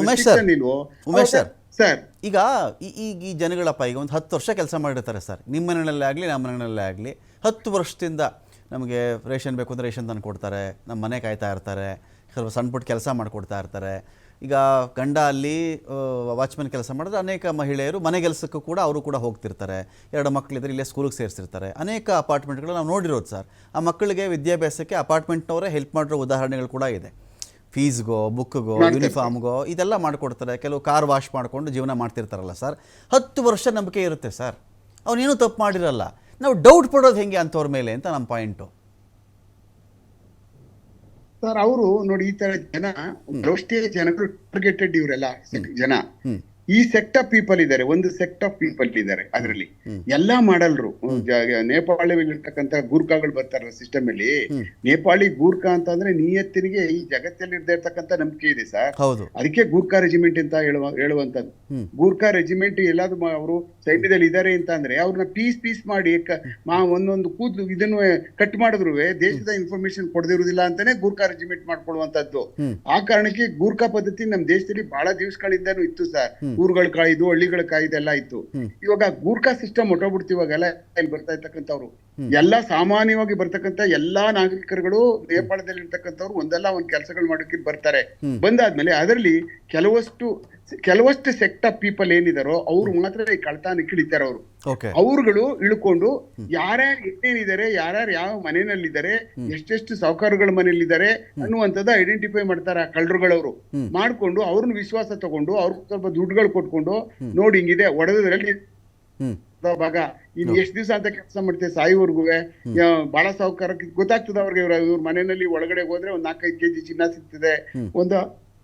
Umesh sir, Umesh sir. Sir. ಈಗ ಈ ಈಗ ಈ ಜನಗಳಪ್ಪ ಈಗ ಒಂದು ಹತ್ತು ವರ್ಷ ಕೆಲಸ ಮಾಡಿರ್ತಾರೆ ಸರ್. ನಿಮ್ಮ ಮನೆಯಲ್ಲೇ ಆಗಲಿ ನಮ್ಮ ಮನೆಯಲ್ಲೇ ಆಗಲಿ ಹತ್ತು ವರ್ಷದಿಂದ ನಮಗೆ ರೇಷನ್ ಬೇಕು ಅಂದರೆ ರೇಷನ್ ತಂದು ಕೊಡ್ತಾರೆ. ನಮ್ಮ ಮನೆ ಕಾಯ್ತಾ ಇರ್ತಾರೆ. ಸ್ವಲ್ಪ ಸಣ್ಣ ಪುಟ್ಟ ಕೆಲಸ ಮಾಡಿಕೊಡ್ತಾ ಇರ್ತಾರೆ. ಈಗ ಗಂಡ ಅಲ್ಲಿ ವಾಚ್ಮನ್ ಕೆಲಸ ಮಾಡಿದ್ರೆ ಅನೇಕ ಮಹಿಳೆಯರು ಮನೆ ಕೆಲಸಕ್ಕೂ ಕೂಡ ಅವರು ಕೂಡ ಹೋಗ್ತಿರ್ತಾರೆ. ಎರಡು ಮಕ್ಕಳಿದ್ರೆ ಇಲ್ಲೇ ಸ್ಕೂಲಿಗೆ ಸೇರಿಸಿರ್ತಾರೆ. ಅನೇಕ ಅಪಾರ್ಟ್ಮೆಂಟ್ಗಳು ನಾವು ನೋಡಿರೋದು ಸರ್. ಆ ಮಕ್ಕಳಿಗೆ ವಿದ್ಯಾಭ್ಯಾಸಕ್ಕೆ ಅಪಾರ್ಟ್ಮೆಂಟ್ನವರೇ ಹೆಲ್ಪ್ ಮಾಡಿರೋ ಉದಾಹರಣೆಗಳು ಕೂಡ ಇದೆ. ಫೀಸ್ಗೋ ಬುಕ್ಗೋ ಯೂನಿಫಾರ್ಮ್ಗೋ ಇದೆಲ್ಲ ಮಾಡಿಕೊಡ್ತಾರೆ. ಕೆಲವು ಕಾರ್ ವಾಶ್ ಮಾಡಿಕೊಂಡು ಜೀವನ ಮಾಡ್ತಿರ್ತಾರಲ್ಲ ಸರ್ ಹತ್ತು ವರ್ಷ ನಂಬಿಕೆ ಇರುತ್ತೆ ಸರ್ ಅವನೇನು ತಪ್ಪು ಮಾಡಿರಲ್ಲ. ನಾವು ಡೌಟ್ ಪಡೋದು ಹೆಂಗೆ ಅಂತವ್ರ ಮೇಲೆ ಅಂತ ನಮ್ಮ ಪಾಯಿಂಟು ಸರ್ ಅವರು ನೋಡಿ ಈ ತರ ಜನ ಕೆಲವಷ್ಟೇ ಜನಗಳು ಟಾರ್ಗೆಟೆಡ್ ಇವರೆಲ್ಲ. ಜನ. ಹ್ಮ್. ಈ ಸೆಕ್ಟ್ ಆಫ್ ಪೀಪಲ್ ಇದ್ದಾರೆ ಒಂದು ಸೆಕ್ಟ್ ಆಫ್ ಪೀಪಲ್ ಇದ್ದಾರೆ ಅದರಲ್ಲಿ. ಎಲ್ಲಾ ಮಾಡಲ್ರು. ನೇಪಾಳಿರ್ತಕ್ಕಂತ ಗೂರ್ಖಾಗಳು ಬರ್ತಾರಲ್ಲ ಸಿಸ್ಟಮ್ ಅಲ್ಲಿ ನೇಪಾಳಿ ಗೂರ್ಖಾ ಅಂತ ಅಂದ್ರೆ ನಿಯತ್ತಿನಿಗೆ ಈ ಜಗತ್ತಲ್ಲಿ ಇರ್ದೇ ಇರ್ತಕ್ಕಂಥ ನಂಬಿಕೆ ಇದೆ ಸರ್. ಅದಕ್ಕೆ ಗೂರ್ಖಾ ರೆಜಿಮೆಂಟ್ ಅಂತ ಹೇಳುವ ಹೇಳುವಂತದ್ದು. ಗೂರ್ಖಾ ರೆಜಿಮೆಂಟ್ ಎಲ್ಲಾದ್ರೂ ಅವರು ಸೈನ್ಯದಲ್ಲಿ ಇದ್ದಾರೆ ಅಂತ ಅಂದ್ರೆ ಅವ್ರನ್ನ ಪೀಸ್ ಪೀಸ್ ಮಾಡಿ ಒಂದೊಂದು ಕೂದಲು ಇದನ್ನು ಕಟ್ ಮಾಡಿದ್ರು ದೇಶದ ಇನ್ಫಾರ್ಮೇಶನ್ ಕೊಡದಿರುವುದಿಲ್ಲ ಅಂತಾನೆ ಗೂರ್ಖಾ ರೆಜಿಮೆಂಟ್ ಮಾಡ್ಕೊಳ್ಳುವಂತದ್ದು ಆ ಕಾರಣಕ್ಕೆ ಗೂರ್ಖಾ ಪದ್ಧತಿ ನಮ್ ದೇಶದಲ್ಲಿ ಬಹಳ ದಿವಸಗಳಿಂದಾನು ಇತ್ತು ಸರ್. ಊರುಗಳ ಕಾಯ್ದು ಹಳ್ಳಿಗಳ ಕಾಯ್ದೆಲ್ಲ ಇತ್ತು. ಹ್ಮ್. ಇವಾಗ ಗೂರ್ಖಾ ಸಿಸ್ಟಮ್ ಹೊಟ್ಟೋಗ್ಬಿಡ್ತು ಇವಾಗೆಲ್ಲ ಇಲ್ಲಿ ಬರ್ತಾ ಇರ್ತಕ್ಕಂಥವ್ರು. ಎಲ್ಲಾ ಸಾಮಾನ್ಯವಾಗಿ ಬರ್ತಕ್ಕಂಥ ಎಲ್ಲಾ ನಾಗರಿಕರುಗಳು ನೇಪಾಳದಲ್ಲಿ ಇರ್ತಕ್ಕಂಥವ್ರು ಒಂದಲ್ಲ ಒಂದ್ ಕೆಲಸಗಳು ಮಾಡೋಕೆ ಬರ್ತಾರೆ. ಬಂದಾದ್ಮೇಲೆ ಅದರಲ್ಲಿ ಕೆಲವಷ್ಟು ಕೆಲವಷ್ಟು ಸೆಕ್ಟ್ ಆಫ್ ಪೀಪಲ್ ಏನಿದಾರೋ ಅವ್ರು ಮಾತ್ರ ಈ ಕಳ್ತಾನ ಕಿಡಿತಾರೆ ಅವರು. ಅವ್ರುಗಳು ಇಳ್ಕೊಂಡು ಯಾರ್ಯಾರು ಏನೇನಿದ್ದಾರೆ ಯಾರ್ಯಾರು ಯಾವ ಮನೆಯಲ್ಲಿದ್ದಾರೆ ಎಷ್ಟೆಷ್ಟು ಸಾಹುಕಾರಗಳ ಮನೆಯಲ್ಲಿದ್ದಾರೆ ಅನ್ನುವಂಥದ್ದು ಐಡೆಂಟಿಫೈ ಮಾಡ್ತಾರೆ ಆ ಕಳ್ಳರುಗಳವರು. ಮಾಡ್ಕೊಂಡು ಅವ್ರನ್ನ ವಿಶ್ವಾಸ ತಗೊಂಡು ಅವ್ರ ಸ್ವಲ್ಪ ದುಡ್ಡುಗಳು ಕೊಟ್ಕೊಂಡು ನೋಡಿ ಹಿಂಗಿದೆ ಒಡೆದ್ರಲ್ಲಿ ಭಾಗ. ಇನ್ ಎಷ್ಟ್ ದಿವಸ ಅಂತ ಕೆಲಸ ಮಾಡ್ತೇವೆ ಸಾಯಿವರ್ಗು ಬಹಳ ಸಾಹುಕಾರ ಗೊತ್ತಾಗ್ತದೆ ಅವ್ರಿಗೆ ಇವ್ರ ಇವ್ರ ಮನೆಯಲ್ಲಿ ಒಳಗಡೆ ಹೋದ್ರೆ ಒಂದ್ ನಾಲ್ಕೈದು ಕೆಜಿ ಚಿನ್ನ ಸಿಗ್ತದೆ. ಒಂದ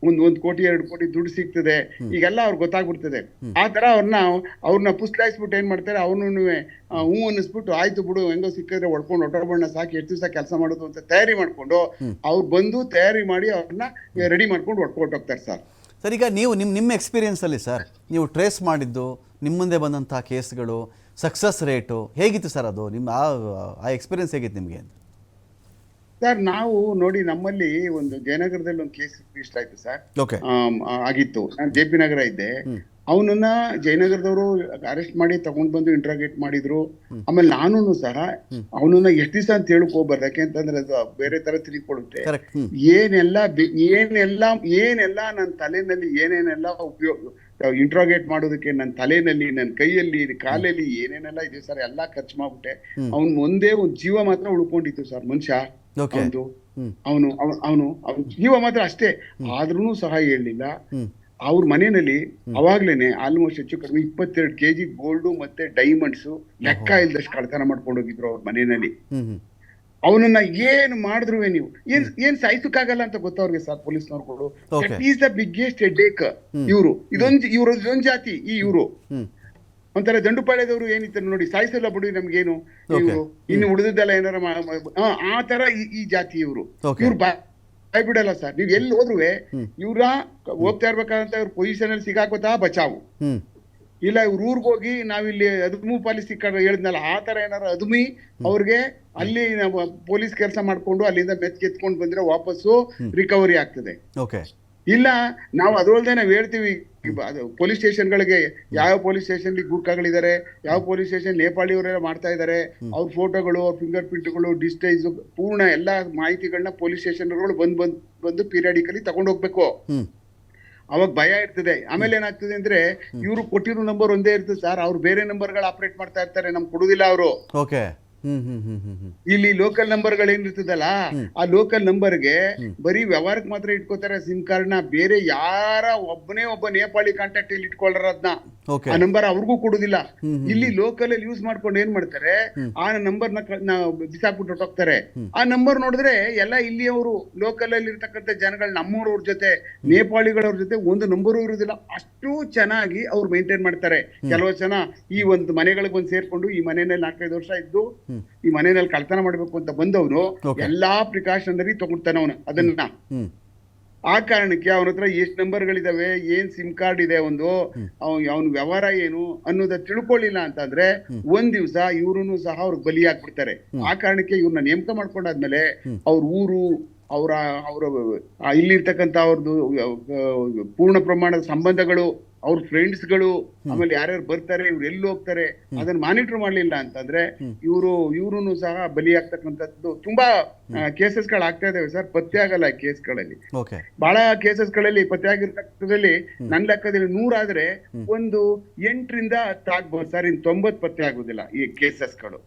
ಒಂದ್ ಒಂದ್ ಕೋಟಿ ಎರಡು ಕೋಟಿ ದುಡ್ಡು ಸಿಗ್ತದೆ. ಈಗೆಲ್ಲ ಅವ್ರಿಗೆ ಗೊತ್ತಾಗ್ಬಿಡ್ತದೆ. ಆ ತರ ಅವ್ರನ್ನ ಅವ್ರನ್ನ ಪುಸ್ಲಾಯಿಸ್ಬಿಟ್ಟು ಏನ್ ಮಾಡ್ತಾರೆ ಅವ್ರನ್ನೂ ಹೂ ಅನ್ನಿಸ್ಬಿಟ್ಟು ಆಯ್ತು ಬಿಡು ಹೆಂಗೋ ಸಿಕ್ಕಿದ್ರೆ ಹೊಡ್ಕೊಂಡು ಒಟ್ಟೋಬಣ್ಣ ಸಾಕಿ ಎಷ್ಟು ದಿವಸ ಕೆಲಸ ಮಾಡೋದು ಅಂತ ತಯಾರಿ ಮಾಡ್ಕೊಂಡು ಅವ್ರು ಬಂದು ತಯಾರಿ ಮಾಡಿ ಅವ್ರನ್ನ ರೆಡಿ ಮಾಡ್ಕೊಂಡು ಹೊಡ್ಕೊಂಡು ಹೋಗ್ತಾರೆ ಸರ್. ಸರ್ ಈಗ ನೀವು ನಿಮ್ಮ ನಿಮ್ಮ ಎಕ್ಸ್ಪೀರಿಯನ್ಸಲ್ಲಿ ಸರ್ ನೀವು ಟ್ರೇಸ್ ಮಾಡಿದ್ದು ನಿಮ್ಮ ಮುಂದೆ ಬಂದಂಥ ಕೇಸ್ಗಳು ಸಕ್ಸಸ್ ರೇಟು ಹೇಗಿತ್ತು ಸರ್ ಅದು? ನಿಮ್ಮ ಆ ಆ ಎಕ್ಸ್ಪೀರಿಯನ್ಸ್ ಹೇಗಿತ್ತು ನಿಮಗೆ? ಅಂತ ಸರ್ ನಾವು ನೋಡಿ ನಮ್ಮಲ್ಲಿ ಒಂದು ಜಯನಗರದಲ್ಲಿ ಒಂದು ಕೇಸ್ ರಿಜಿಸ್ಟರ್ ಆಯ್ತು ಸರ್ ಆಗಿತ್ತು. ನಾನು ಜೆ ಪಿ ನಗರ ಇದ್ದೆ. ಅವನನ್ನ ಜಯನಗರದವರು ಅರೆಸ್ಟ್ ಮಾಡಿ ತಗೊಂಡ್ ಬಂದು ಇಂಟ್ರಾಗೇಟ್ ಮಾಡಿದ್ರು. ಆಮೇಲೆ ನಾನು ಸಹ ಅವನನ್ನ ಎಷ್ಟು ದಿವಸ ಅಂತ ಹೇಳಕ್ ಹೋಗ್ಬಾರ್ದು ಯಾಕೆಂತಂದ್ರೆ ಅದು ಬೇರೆ ತರ ಕರೆಕ್ಟ್ ಏನೆಲ್ಲ ಏನೆಲ್ಲ ಏನೆಲ್ಲ ನನ್ನ ತಲೆನಲ್ಲಿ ಏನೇನೆಲ್ಲ ಉಪಯೋಗ ಇಂಟ್ರಾಗೇಟ್ ಮಾಡೋದಕ್ಕೆ ನನ್ನ ತಲೆನಲ್ಲಿ ನನ್ನ ಕೈಯಲ್ಲಿ ಕಾಲಲ್ಲಿ ಏನೇನೆಲ್ಲ ಇದೆ ಸರ್ ಎಲ್ಲಾ ಖರ್ಚು ಮಾಡ್ಬಿಟ್ಟೆ. ಅವ್ನ್ ಒಂದೇ ಒಂದ್ ಜೀವ ಮಾತ್ರ ಉಳ್ಕೊಂಡಿತ್ತು ಸರ್ ಮನುಷ್ಯ. ಅವನು ಅವನು ಅವನು ಅವನ ಜೀವ ಮಾತ್ರ ಅಷ್ಟೇ. ಆದ್ರೂ ಸಹ ಹೇಳಲಿಲ್ಲ. ಅವ್ರ ಮನೆಯಲ್ಲಿ ಅವಾಗ್ಲೇನೆ ಆಲ್ಮೋಸ್ಟ್ ಹೆಚ್ಚು ಕಡಿಮೆ ಇಪ್ಪತ್ತೆರಡು ಕೆಜಿ ಗೋಲ್ಡ್ ಮತ್ತೆ ಡೈಮಂಡ್ಸ್ ಲೆಕ್ಕ ಇಲ್ದಷ್ಟು ಕಳ್ತನ ಮಾಡ್ಕೊಂಡು ಹೋಗಿದ್ರು ಅವ್ರ ಮನೆಯಲ್ಲಿ. ಅವನನ್ನ ಏನ್ ಮಾಡಿದ್ರು ನೀವು? ಏನ್ ಏನ್ ಸಾಯಿಸಕ್ಕಾಗಲ್ಲ ಅಂತ ಗೊತ್ತವ್ರಿಗೆ ಸರ್ ಪೊಲೀಸ್ನವ್ರುಗಳು? ನೋಡ್ಕೊಂಡು ಈಸ್ ದ ಬಿಗ್ಗೆಸ್ಟ್ ಡೇಕ್ ಇವರು. ಇದೊಂದು ಇವರು ಇದೊಂದು ಜಾತಿ ಈ ಇವರು. ಒಂಥರ ದಂಡುಪಾಳ್ಯದವರು ಏನಿತ್ತು ನೋಡಿ ಸಾಯಿಸಲ್ಲ ಬಿಡಿ ನಮ್ಗೇನು. ಇವರು. ಇನ್ನು ಉಳಿದದ್ದೆಲ್ಲ ಏನಾರ ಆ, ತರ ಈ- ಈ ಜಾತಿ ಇವರು. ಇವ್ರು ಬಾಯ್ ಬಿಡಲ್ಲ ಸರ್. ನೀವು ಎಲ್ಲಿ ಹೋದ್ರು ಇವ್ರ ಹೋಗ್ತಾ ಇರ್ಬೇಕಾದಂತ ಇವ್ರ ಪೊಸಿಷನ್ ಅಲ್ಲಿ ಸಿಗಾಕೋತಾ ಬಚಾವು. ಇಲ್ಲ ಇವ್ರ ಊರ್ಗ್ ಹೋಗಿ ನಾವಿಲ್ಲಿ ಅದುಮು ಪಾಲಿಸಿ ಹೇಳಿದ್ನಲ್ಲ ಆ ತರ ಏನಾರ ಅದುಮಿ ಅವ್ರಿಗೆ ಅಲ್ಲಿ ಪೊಲೀಸ್ ಕೆಲಸ ಮಾಡ್ಕೊಂಡು ಅಲ್ಲಿಂದ ಮೆತ್ಕೆತ್ಕೊಂಡು ಬಂದ್ರೆ ವಾಪಸ್ಸು ರಿಕವರಿ ಆಗ್ತದೆ. ಇಲ್ಲ ನಾವು ಅದರಲ್ಲದೆ ನಾವು ಹೇಳ್ತೀವಿ ಪೊಲೀಸ್ ಸ್ಟೇಷನ್ಗಳಿಗೆ ಯಾವ ಪೊಲೀಸ್ ಸ್ಟೇಷನ್ ಗೂರ್ಖಾಗಳಿದ್ದಾರೆ ಯಾವ ಪೊಲೀಸ್ ಸ್ಟೇಷನ್ ನೇಪಾಳಿಯವರೆಲ್ಲ ಮಾಡ್ತಾ ಇದ್ದಾರೆ ಅವ್ರ ಫೋಟೋಗಳು ಅವ್ರ ಫಿಂಗರ್ ಪ್ರಿಂಟ್ಗಳು ಡಿಸ್ಟೈಸ್ ಪೂರ್ಣ ಎಲ್ಲಾ ಮಾಹಿತಿಗಳನ್ನ ಪೊಲೀಸ್ ಸ್ಟೇಷನ್ಗಳು ಬಂದ್ ಬಂದ್ ಬಂದು ಪೀರಿಯಾಡಿಕಲಿ ತಗೊಂಡು ಹೋಗ್ಬೇಕು. ಹ್ಞೂ ಅವಾಗ ಭಯ ಇರ್ತದೆ. ಆಮೇಲೆ ಏನಾಗ್ತದೆ ಅಂದ್ರೆ ಇವರು ಕೊಟ್ಟಿರೋ ನಂಬರ್ ಒಂದೇ ಇರ್ತದೆ. ಸರ್ ಅವ್ರು ಬೇರೆ ನಂಬರ್ಗಳು ಆಪರೇಟ್ ಮಾಡ್ತಾ ಇರ್ತಾರೆ. ನಮ್ಗೆ ಕೊಡುದಿಲ್ಲ ಅವರು. ಓಕೆ ಇಲ್ಲಿ ಲೋಕಲ್ ನಂಬರ್ ಏನಿರ್ತದಲ್ಲ ಆ ಲೋಕಲ್ ನಂಬರ್ಗೆ ಬರೀ ವ್ಯವಹಾರಕ್ಕೆ ಮಾತ್ರ ಇಟ್ಕೋತಾರೆ ಸಿಮ್ ಕಾರ್ಡ್ನ ಬೇರೆ ಯಾರ ಒಬ್ಬನೇ ಒಬ್ಬ ನೇಪಾಳಿ ಕಾಂಟ್ಯಾಕ್ಟ್ ಇಲ್ಲಿ ಇಟ್ಕೊಳ್ಳಾರ ಅದನ್ನ ಆ ನಂಬರ್ ಅವ್ರಿಗೂ ಕೊಡುದಿಲ್ಲ. ಇಲ್ಲಿ ಲೋಕಲ್ ಅಲ್ಲಿ ಯೂಸ್ ಮಾಡ್ಕೊಂಡು ಏನ್ ಮಾಡ್ತಾರೆ ಆ ನಂಬರ್ನ ಬಿಸಾಕ್ಬಿಟ್ಟು ಹೋಗ್ತಾರೆ ಆ ನಂಬರ್ ನೋಡಿದ್ರೆ ಎಲ್ಲ ಇಲ್ಲಿಯವರು ಲೋಕಲ್ ಅಲ್ಲಿ ಇರ್ತಕ್ಕಂಥ ಜನಗಳು ನಮ್ಮವ್ರವ್ರ ಜೊತೆ ನೇಪಾಳಿಗಳವ್ರ ಜೊತೆ ಒಂದು ನಂಬರು ಇರುದಿಲ್ಲ. ಅಷ್ಟು ಚೆನ್ನಾಗಿ ಅವ್ರು ಮೇಂಟೈನ್ ಮಾಡ್ತಾರೆ. ಕೆಲವು ಜನ ಈ ಒಂದು ಮನೆಗಳಿಗೆ ಬಂದು ಸೇರ್ಕೊಂಡು ಈ ಮನೆಯಲ್ಲಿ ನಾಲ್ಕೈದು ವರ್ಷ ಇದ್ದು ಈ ಮನೆಯಲ್ಲಿ ಕಳ್ತನ ಮಾಡಬೇಕು ಅಂತ ಬಂದವನು. ಎಲ್ಲಾ ಪ್ರಿಕಾಷನರಿ ತಗೊಳ್ತಾನ ಅವನು ಅದನ್ನ. ಆ ಕಾರಣಕ್ಕೆ ಅವನ ಹತ್ರ ಎಷ್ಟು ನಂಬರ್ಗಳಿದಾವೆ ಏನ್ ಸಿಮ್ ಕಾರ್ಡ್ ಇದೆ ಒಂದು ಅವನ ವ್ಯವಹಾರ ಏನು ಅನ್ನೋದ ತಿಳ್ಕೊಳ್ಳಿಲ್ಲ ಅಂತಂದ್ರೆ ಒಂದ್ ದಿವ್ಸ ಇವ್ರು ಸಹ ಅವ್ರಿಗೆ ಬಲಿಯಾಗ್ಬಿಡ್ತಾರೆ. ಆ ಕಾರಣಕ್ಕೆ ಇವ್ರನ್ನ ನೇಮಕ ಮಾಡ್ಕೊಂಡಾದ್ಮೇಲೆ ಅವ್ರ ಊರು ಅವರ ಅವರ ಇಲ್ಲಿರ್ತಕ್ಕಂಥ ಅವ್ರದ್ದು ಪೂರ್ಣ ಪ್ರಮಾಣದ ಸಂಬಂಧಗಳು ಅವ್ರ ಫ್ರೆಂಡ್ಸ್ಗಳು ಆಮೇಲೆ ಯಾರ್ಯಾರು ಬರ್ತಾರೆ ಇವ್ರು ಎಲ್ಲಿ ಹೋಗ್ತಾರೆ ಅದನ್ನ ಮಾನಿಟರ್ ಮಾಡ್ಲಿಲ್ಲ ಅಂತಂದ್ರೆ ಇವರು ಇವ್ರು ಸಹ ಬಲಿಯಾಗ್ತಕ್ಕಂಥದ್ದು ತುಂಬಾ ಕೇಸಸ್ಗಳು ಆಗ್ತಾ ಇದಾವೆ ಸರ್ ಪತ್ತೆ ಆಗಲ್ಲ ಕೇಸ್ಗಳಲ್ಲಿ. ಬಹಳ ಕೇಸಸ್ಗಳಲ್ಲಿ ಪತ್ತೆ ಆಗಿರ್ತಕ್ಕಂಥದ್ರಲ್ಲಿ ನನ್ನ ಲೆಕ್ಕದಲ್ಲಿ ನೂರಾದ್ರೆ ಒಂದು ಎಂಟರಿಂದ ಹತ್ತು ಆಗ್ಬೋದು ಸರ್ ಇನ್ ತೊಂಬತ್ ಪತ್ತೆ ಆಗುದಿಲ್ಲ ಈ ಕೇಸಸ್ಗಳು.